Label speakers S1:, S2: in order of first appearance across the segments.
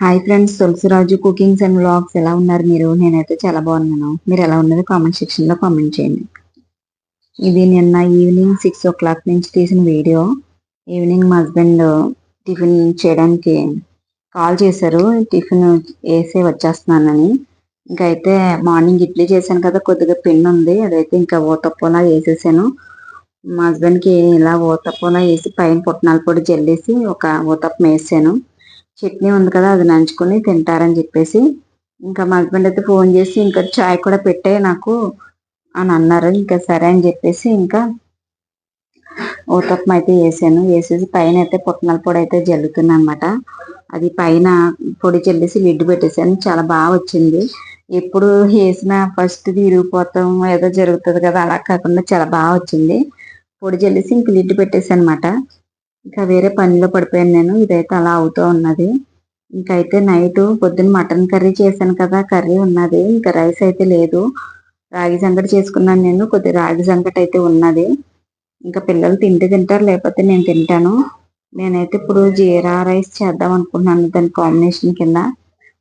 S1: Hi friends Tulasiraju cookings and vlogs ఎలా ఉన్నారు మీరు? నేనైతే చాలా బాగున్నాను. మీరు ఎలా ఉన్నది కామెంట్ సెక్షన్లో కామెంట్ చేయండి. ఇది నిన్న ఈవినింగ్ సిక్స్ ఓ క్లాక్ నుంచి తీసిన వీడియో ఈవినింగ్ మా హస్బెండ్ టిఫిన్ చేయడానికి కాల్ చేశారు. టిఫిన్ వేసి వచ్చేస్తున్నానని. ఇంకా అయితే మార్నింగ్ ఇడ్లీ చేశాను కదా కొద్దిగా పిన్ ఉంది. అదైతే ఇంకా ఓతప్పలా వేసేసాను. మా హస్బెండ్కి ఇలా ఓతప్పలా వేసి పైన పుట్నాల పొడి జల్లేసి ఒక ఓతప్పం వేసాను. చట్నీ ఉంది కదా అది నంచుకొని తింటారని చెప్పేసి ఇంకా మా హస్బెండ్ అయితే ఫోన్ చేసి ఇంకా చాయ్ కూడా పెట్టే నాకు అని అన్నారు. ఇంకా సరే అని చెప్పేసి ఇంకా ఊతప్పం అయితే వేసాను వేసేసి పైన అయితే పుట్నాల పొడి అయితే జల్లుతుంది అనమాట అది పైన పొడి చల్లేసి లిడ్డు పెట్టేసాను చాలా బాగా వచ్చింది. ఎప్పుడు వేసిన ఫస్ట్ విరిగిపోతాం ఏదో జరుగుతుంది కదా అలా కాకుండా చాలా బాగా వచ్చింది. పొడి చల్లేసి ఇంక లిడ్డు పెట్టేసి అనమాట ఇంకా వేరే పనిలో పడిపోయాను నేను. ఇదైతే అలా అవుతూ ఉన్నది. ఇంకైతే నైట్ పొద్దున్న మటన్ కర్రీ చేశాను కదా కర్రీ ఉన్నది. ఇంకా రైస్ అయితే లేదు. రాగి సంకటి చేసుకున్నాను నేను. కొద్ది రాగి సంకటి అయితే ఉన్నది. ఇంకా పిల్లలు తింటే తింటారు లేకపోతే నేను తింటాను. నేనైతే ఇప్పుడు జీరా రైస్ చేద్దాం అనుకుంటున్నాను దాని కాంబినేషన్ కింద.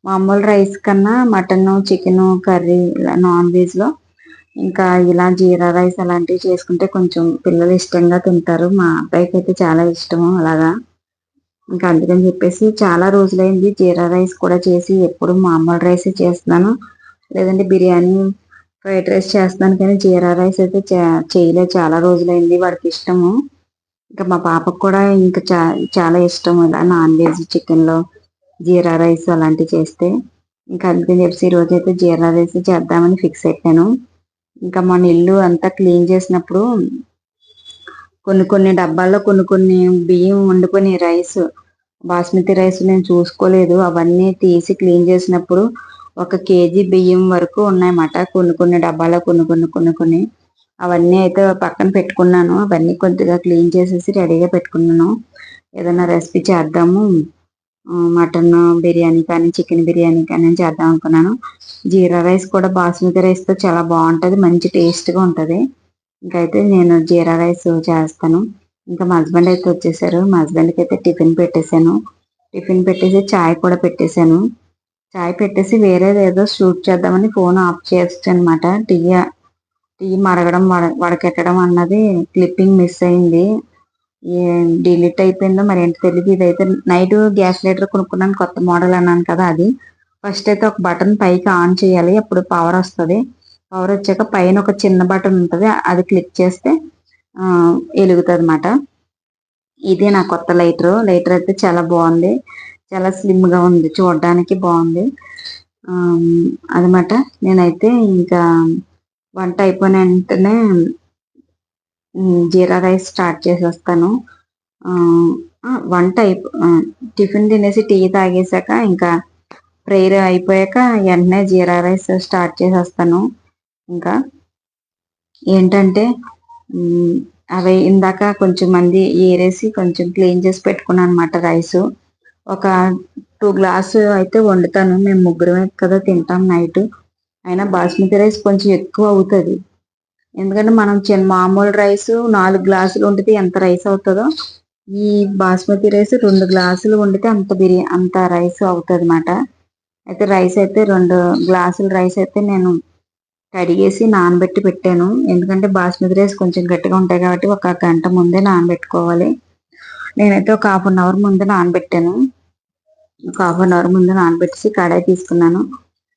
S1: మామూలు రైస్ కన్నా మటన్ చికెన్ కర్రీ నాన్ వెజ్లో ఇంకా ఇలా జీరా రైస్ అలాంటివి చేసుకుంటే కొంచెం పిల్లలు ఇష్టంగా తింటారు. మా అబ్బాయికి అయితే చాలా ఇష్టము అలాగా. ఇంకా అందుకని చెప్పేసి చాలా రోజులైంది జీరా రైస్ కూడా చేసి ఎప్పుడు మామూలు రైస్ చేస్తున్నాను. లేదంటే బిర్యానీ ఫ్రైడ్ రైస్ చేస్తున్నాను కానీ జీరా రైస్ అయితే చేయలేదు. చాలా రోజులైంది వాడికి ఇష్టము. ఇంకా మా పాపకు కూడా ఇంకా చాలా ఇష్టం ఇలా నాన్ వెజ్ చికెన్లో జీరా రైస్ అలాంటివి చేస్తే. ఇంకా అందుకని చెప్పేసి ఈరోజు అయితే జీరా రైస్ చేద్దామని ఫిక్స్ అయిపోయాను. ఇంకా మన ఇల్లు అంతా క్లీన్ చేసినప్పుడు కొన్ని కొన్ని డబ్బాల్లో కొన్ని కొన్ని బియ్యం వండుకొని రైస్ బాస్మతి రైస్ నేను చూసుకోలేదు. అవన్నీ తీసి క్లీన్ చేసినప్పుడు ఒక కేజీ బియ్యం వరకు ఉన్నాయన్నమాట. కొన్ని కొన్ని డబ్బాలో కొన్ని కొన్ని కొన్ని కొన్ని. అవన్నీ అయితే పక్కన పెట్టుకున్నాను. అవన్నీ కొద్దిగా క్లీన్ చేసేసి రెడీగా పెట్టుకున్నాను. ఏదైనా రెసిపీ చేద్దాము. మటన్ బిర్యానీ కానీ చికెన్ బిర్యానీ కానీ చేద్దాం అనుకున్నాను. జీరా రైస్ కూడా బాస్మతి రైస్తో చాలా బాగుంటుంది మంచి టేస్ట్గా ఉంటుంది. ఇంకైతే నేను జీరా రైస్ చేస్తాను. ఇంకా మా హస్బెండ్ అయితే వచ్చేసారు. మా హస్బెండ్కి అయితే టిఫిన్ పెట్టేశాను. టిఫిన్ పెట్టేసి చాయ్ కూడా పెట్టేశాను. చాయ్ పెట్టేసి వేరేది ఏదో షూట్ చేద్దామని ఫోన్ ఆఫ్ చేయొచ్చు అనమాట టీ టీ మరగడం వడ వడకెట్టడం అన్నది క్లిప్పింగ్ మిస్ అయింది. డిలీట్ అయిపోయిందో మరి ఏంటి తెలియదు ఇదైతే నైట్ గ్యాస్ లైటర్ కొనుక్కున్నాను కొత్త మోడల్ అన్నాను కదా అది. ఫస్ట్ అయితే ఒక బటన్ పైకి ఆన్ చేయాలి అప్పుడు పవర్ వస్తుంది. పవర్ వచ్చాక పైన ఒక చిన్న బటన్ ఉంటుంది అది క్లిక్ చేస్తే వెలుగుతుంది అనమాట ఇది నా కొత్త లైటర్ లైటర్ అయితే చాలా బాగుంది. చాలా స్లిమ్గా ఉంది చూడడానికి బాగుంది. అదనమాట నేనైతే ఇంకా వంట అయిపోయిన వెంటనే జీరా రైస్ స్టార్ట్ చేసేస్తాను. వంట అయిపో టిఫిన్ తినేసి టీ తాగేసాక ఇంకా ప్రేయర్ అయిపోయాక వెంటనే జీరా రైస్ స్టార్ట్ చేసేస్తాను. ఇంకా ఏంటంటే అవి ఇందాక కొంచెం మంది ఏరేసి కొంచెం క్లీన్ చేసి పెట్టుకున్నాను అనమాట రైస్. ఒక టూ గ్లాసు అయితే వండుతాను. మేము ముగ్గురమే కదా తింటాం నైట్. అయినా బాస్మతి రైస్ కొంచెం ఎక్కువ అవుతుంది. ఎందుకంటే మనం చిన్న మామూలు రైస్ నాలుగు గ్లాసులు వండితే ఎంత రైస్ అవుతుందో ఈ బాస్మతి రైస్ రెండు గ్లాసులు వండితే అంత బిర్యానీ అంత రైస్ అవుతుంది అన్నమాట అయితే రైస్ అయితే రెండు గ్లాసుల రైస్ అయితే నేను కడిగేసి నానబెట్టి పెట్టాను. ఎందుకంటే బాస్మతి రైస్ కొంచెం గట్టిగా ఉంటాయి కాబట్టి ఒక గంట ముందే నానబెట్టుకోవాలి. నేనైతే ఒక హాఫ్ అన్ అవర్ ముందు నానబెట్టాను. ఒక హాఫ్ అన్ అవర్ ముందు నానబెట్టేసి కడాయి తీసుకున్నాను.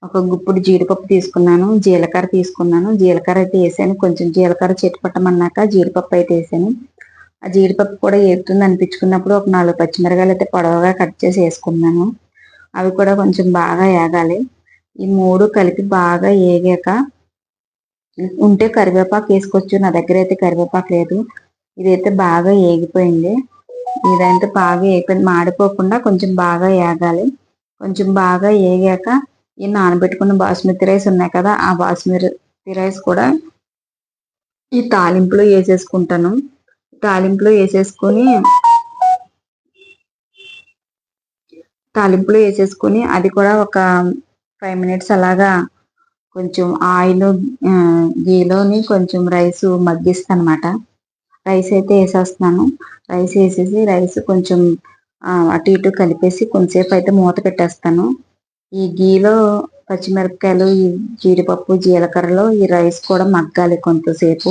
S1: ఒక గుప్పుడు జీడిపప్పు తీసుకున్నాను జీలకర్ర తీసుకున్నాను. జీలకర్ర అయితే వేసాను. కొంచెం జీలకర్ర చెట్టు పట్టమన్నాక జీడిపప్పు అయితే వేసాను. ఆ జీడిపప్పు కూడా ఏగుతుంది అనిపించుకున్నప్పుడు ఒక నాలుగు పచ్చిమిరకాయలు అయితే పొడవగా కట్ చేసి వేసుకున్నాను. అవి కూడా కొంచెం బాగా ఏగాలి. ఈ మూడు కలిపి బాగా ఏగాక ఉంటే కరివేపాకు వేసుకోవచ్చు. నా దగ్గర అయితే కరివేపాకు లేదు. ఇదైతే బాగా ఏగిపోయింది. ఇదైతే బాగా ఏగిపోయింది. మాడిపోకుండా కొంచెం బాగా ఏగాలి. కొంచెం బాగా ఏగాక ఈ నానబెట్టుకున్న బాస్మతి రైస్ ఉన్నాయి కదా ఆ బాస్మతి రైస్ కూడా ఈ తాలింపులో వేసేసుకుంటాను. తాలింపులో వేసేసుకొని తాలింపులో వేసేసుకొని అది కూడా ఒక ఫైవ్ మినిట్స్ అలాగా కొంచెం ఆయిల్ గీలోని కొంచెం రైస్ మగ్గిస్తాను రైస్ అయితే వేసేస్తున్నాను. రైస్ వేసేసి రైస్ కొంచెం అటు ఇటు కలిపేసి కొంచెంసేపు అయితే మూత పెట్టేస్తాను. ఈ గీలో పచ్చిమిరపకాయలు ఈ జీడిపప్పు జీలకర్రలో ఈ రైస్ కూడా మగ్గాలి కొంతసేపు.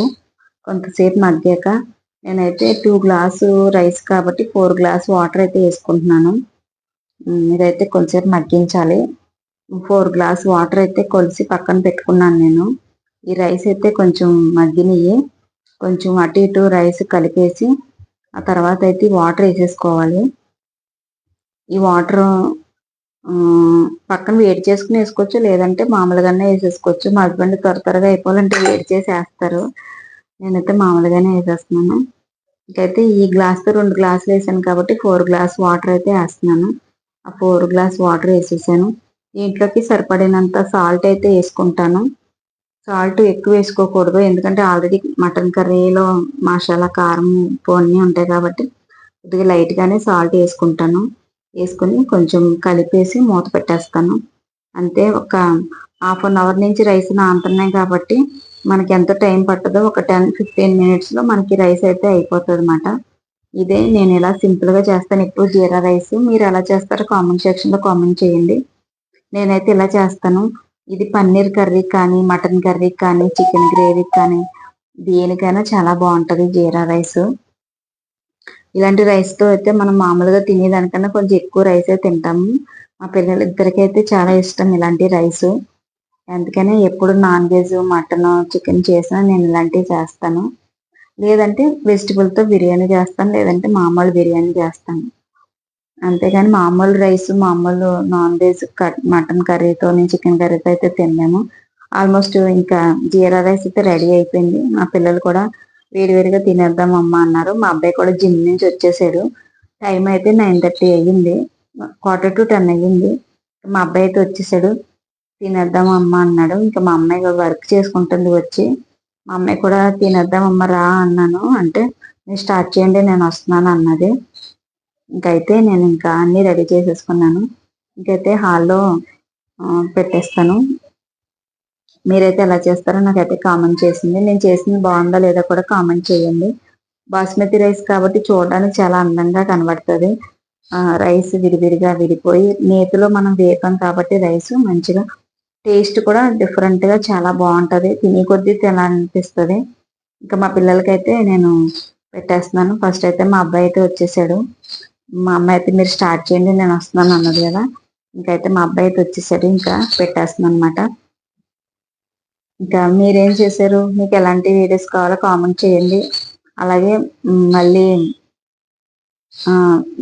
S1: కొంతసేపు మగ్గాక నేనైతే టూ గ్లాసు రైస్ కాబట్టి ఫోర్ గ్లాస్ వాటర్ అయితే వేసుకుంటున్నాను. ఇదైతే కొంచెంసేపు మగ్గించాలి. ఫోర్ గ్లాస్ వాటర్ అయితే కొలిసి పక్కన పెట్టుకున్నాను నేను. ఈ రైస్ అయితే కొంచెం మగ్గినవి కొంచెం అటు ఇటు రైస్ కలిపేసి ఆ తర్వాత అయితే వాటర్ వేసేసుకోవాలి. ఈ వాటర్ పక్కన వేడి చేసుకుని వేసుకోవచ్చు లేదంటే మామూలుగానే వేసేసుకోవచ్చు. మా హస్బెండ్ త్వర త్వరగా అయిపోవాలంటే వేడి చేసి వేస్తారు. నేనైతే మామూలుగానే వేసేస్తున్నాను. ఇంకైతే ఈ గ్లాస్తో రెండు గ్లాసులు వేసాను కాబట్టి ఫోర్ గ్లాస్ వాటర్ అయితే వేస్తున్నాను. ఆ ఫోర్ గ్లాస్ వాటర్ వేసేసాను. దీంట్లోకి సరిపడినంత సాల్ట్ అయితే వేసుకుంటాను. సాల్ట్ ఎక్కువ వేసుకోకూడదు ఎందుకంటే ఆల్రెడీ మటన్ కర్రీలో మసాలా కారం ఉప్పు ఉంటాయి కాబట్టి కొద్దిగా లైట్గానే సాల్ట్ వేసుకుంటాను. వేసుకుని కొంచెం కలిపేసి మూత పెట్టేస్తాను. అంతే ఒక హాఫ్ అన్ అవర్ నుంచి రైస్ నానుతున్నాయి కాబట్టి మనకి ఎంత టైం పట్టదో ఒక టెన్ ఫిఫ్టీన్ మినిట్స్లో మనకి రైస్ అయితే అయిపోతుంది అనమాట ఇదే నేను ఇలా సింపుల్గా చేస్తాను. ఎప్పుడు జీరా రైస్ మీరు ఎలా చేస్తారో కామెంట్ సెక్షన్లో కామెంట్ చేయండి. నేనైతే ఇలా చేస్తాను. ఇది పన్నీర్ కర్రీ కానీ మటన్ కర్రీ కానీ చికెన్ గ్రేవీ కానీ దేనికైనా చాలా బాగుంటుంది జీరా రైస్. ఇలాంటి రైస్తో అయితే మనం మామూలుగా తినేదానికన్నా కొంచెం ఎక్కువ రైస్ అయితే తింటాము మా పిల్లలిద్దరికి అయితే చాలా ఇష్టం ఇలాంటి రైస్. అందుకనే ఎప్పుడు నాన్ వెజ్ మటన్ చికెన్ చేసినా నేను ఇలాంటివి చేస్తాను. లేదంటే vegetable తో బిర్యానీ చేస్తాను లేదంటే మామూలు బిర్యానీ చేస్తాను. అంతేగాని మామూలు రైస్ మామూలు నాన్ వెజ్ మటన్ కర్రీతో చికెన్ కర్రీతో అయితే తిన్నాము ఆల్మోస్ట్ ఇంకా జీరా రైస్ అయితే రెడీ అయిపోయింది. మా పిల్లలు కూడా వేడివేడిగా తినేద్దాం అమ్మ అన్నారు. మా అబ్బాయి కూడా జిమ్ నుంచి వచ్చేసాడు. టైం అయితే నైన్ థర్టీ అయ్యింది. క్వార్టర్ టు టెన్ అయ్యింది. మా అబ్బాయి అయితే వచ్చేసాడు. తినేద్దాం అమ్మ అన్నాడు. ఇంకా మా అమ్మాయి వర్క్ చేసుకుంటుంది వచ్చి. మా అమ్మాయి కూడా తినేద్దాం అమ్మ రా అన్నాను. అంటే నేను స్టార్ట్ చేయండి నేను వస్తున్నాను అన్నది. ఇంకైతే నేను ఇంకా అన్ని రెడీ చేసేసుకున్నాను. ఇంకైతే హాల్లో పెట్టేస్తాను. మీరైతే ఎలా చేస్తారో నాకైతే కామెంట్ చేసింది. నేను చేసింది బాగుందా లేదా కూడా కామెంట్ చేయండి. బాస్మతి రైస్ కాబట్టి చూడడానికి చాలా అందంగా కనబడుతుంది. రైస్ విడివిడిగా విడిపోయి నేతిలో మనం వేపాం కాబట్టి రైస్ మంచిగా టేస్ట్ కూడా డిఫరెంట్గా చాలా బాగుంటుంది. తినే కొద్దీ తినాలనిపిస్తుంది. ఇంకా మా పిల్లలకైతే నేను పెట్టేస్తున్నాను. ఫస్ట్ అయితే మా అబ్బాయి అయితే వచ్చేసాడు. మా అమ్మాయి అయితే మీరు స్టార్ట్ చేయండి నేను వస్తున్నాను అన్నది కదా. ఇంకైతే మా అబ్బాయి అయితే వచ్చేసాడు. ఇంకా పెట్టేస్తున్నాను అనమాట ఇంకా మీరేం చేశారు? మీకు ఎలాంటి వీడియోస్ కావాలో కామెంట్ చేయండి. అలాగే మళ్ళీ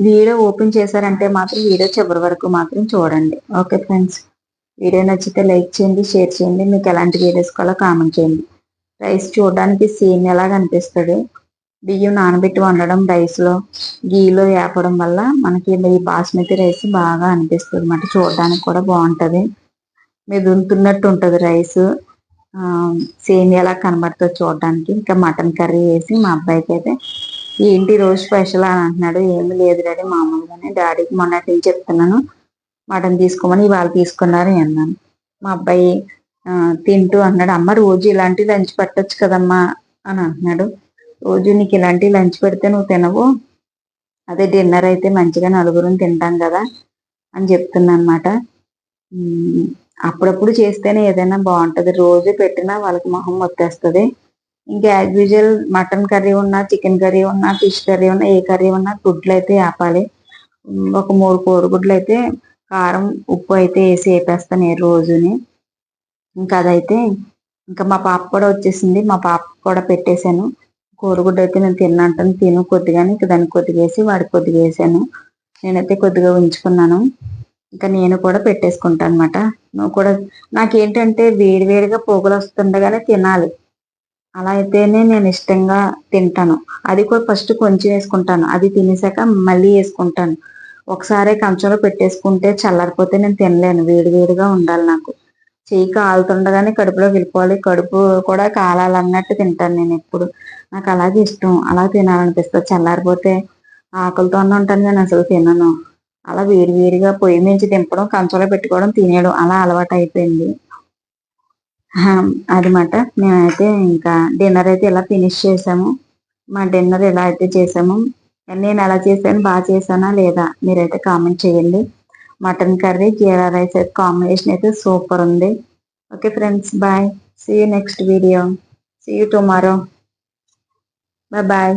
S1: వీడియో ఓపెన్ చేశారంటే మాత్రం వీడియో చివరి వరకు మాత్రం చూడండి. Okay friends? వీడియో నచ్చితే లైక్ చేయండి షేర్ చేయండి. మీకు ఎలాంటి వీడియోస్ కావాలో కామెంట్ చేయండి. రైస్ చూడడానికి సేమ్ ఎలాగ అనిపిస్తుంది బియ్యం నానబెట్టి వండడం రైస్లో గీలో వేపడం వల్ల మనకి ఈ బాస్మతి రైస్ బాగా అనిపిస్తుంది అన్నమాట చూడడానికి కూడా బాగుంటుంది. మెదులుతున్నట్టు ఉంటుంది రైస్. సేమ్ ఎలా కనబడుతుంది చూడడానికి. ఇంకా మటన్ కర్రీ వేసి మా అబ్బాయికి అయితే ఏంటి రోజు స్పెషల్? అని అంటున్నాడు. ఏమి లేదు డాడీ మామూలుగానే డాడీకి మొన్నటి నుంచి చెప్తున్నాను మటన్ తీసుకోమని ఇవాళ తీసుకున్నారు అన్నాను. మా అబ్బాయి తింటూ అన్నాడు. అమ్మ రోజు ఇలాంటి లంచ్ పెట్టచ్చు కదమ్మా అని అంటున్నాడు. రోజు నీకు ఇలాంటి లంచ్ పెడితే నువ్వు తినవు. అదే డిన్నర్ అయితే మంచిగా నలుగురం తింటాం కదా అని చెప్తున్నా అనమాట అప్పుడప్పుడు చేస్తేనే ఏదైనా బాగుంటది. రోజు పెట్టినా వాళ్ళకి మొహం వచ్చేస్తుంది ఇంకా యాజ్ యూజువల్ మటన్ కర్రీ ఉన్నా చికెన్ కర్రీ ఉన్నా ఫిష్ కర్రీ ఉన్నా ఏ కర్రీ ఉన్నా గుడ్లు అయితే ఆపాలి ఒక మూడు కోడిగుడ్లు అయితే కారం ఉప్పు అయితే వేసి వేపేస్తాను ఏ రోజుని. ఇంకా అదైతే ఇంకా మా పాప కూడా వచ్చేసింది. మా పాప కూడా పెట్టేశాను. కోడిగుడ్డు అయితే నేను తిన్నంటాను తిను కొద్దిగానే ఇంకా దానికి కొద్దిగా వేసి వాడికి కొద్దిగా వేసాను నేనైతే కొద్దిగా ఉంచుకున్నాను. ఇంకా నేను కూడా పెట్టేసుకుంటాను అనమాట నువ్వు కూడా నాకేంటంటే వేడివేడిగా పోగులు వస్తుండగానే తినాలి. అలా అయితేనే నేను ఇష్టంగా తింటాను. అది కూడా ఫస్ట్ కొంచెం వేసుకుంటాను. అది తినేసాక మళ్ళీ వేసుకుంటాను. ఒకసారి కంచంలో పెట్టేసుకుంటే చల్లారిపోతే నేను తినలేను. వేడివేడిగా ఉండాలి నాకు. చెయ్యి కాలుతుండగానే కడుపులో వెళ్ళిపోవాలి. కడుపు కూడా కాలాలన్నట్టు తింటాను నేను ఎప్పుడు. నాకు అలాగే ఇష్టం. అలా తినాలనిపిస్తుంది. చల్లారిపోతే ఆకలితోనే ఉంటాను నేను అసలు తినను. అలా వేడి పొయ్యి మించి దింపడం కంచంలో పెట్టుకోవడం తినేయడం అలా అలవాటు అయిపోయింది. అదనమాట మేమైతే ఇంకా డిన్నర్ అయితే ఇలా ఫినిష్ చేసాము. మా డిన్నర్ ఇలా అయితే చేసాము నేను ఎలా చేశాను బాగా చేశానా లేదా మీరైతే కామెంట్ చేయండి. మటన్ కర్రీ జీరా రైస్ అయితే కాంబినేషన్ అయితే సూపర్ ఉంది. Okay friends bye. See you next video see you tomorrow bye bye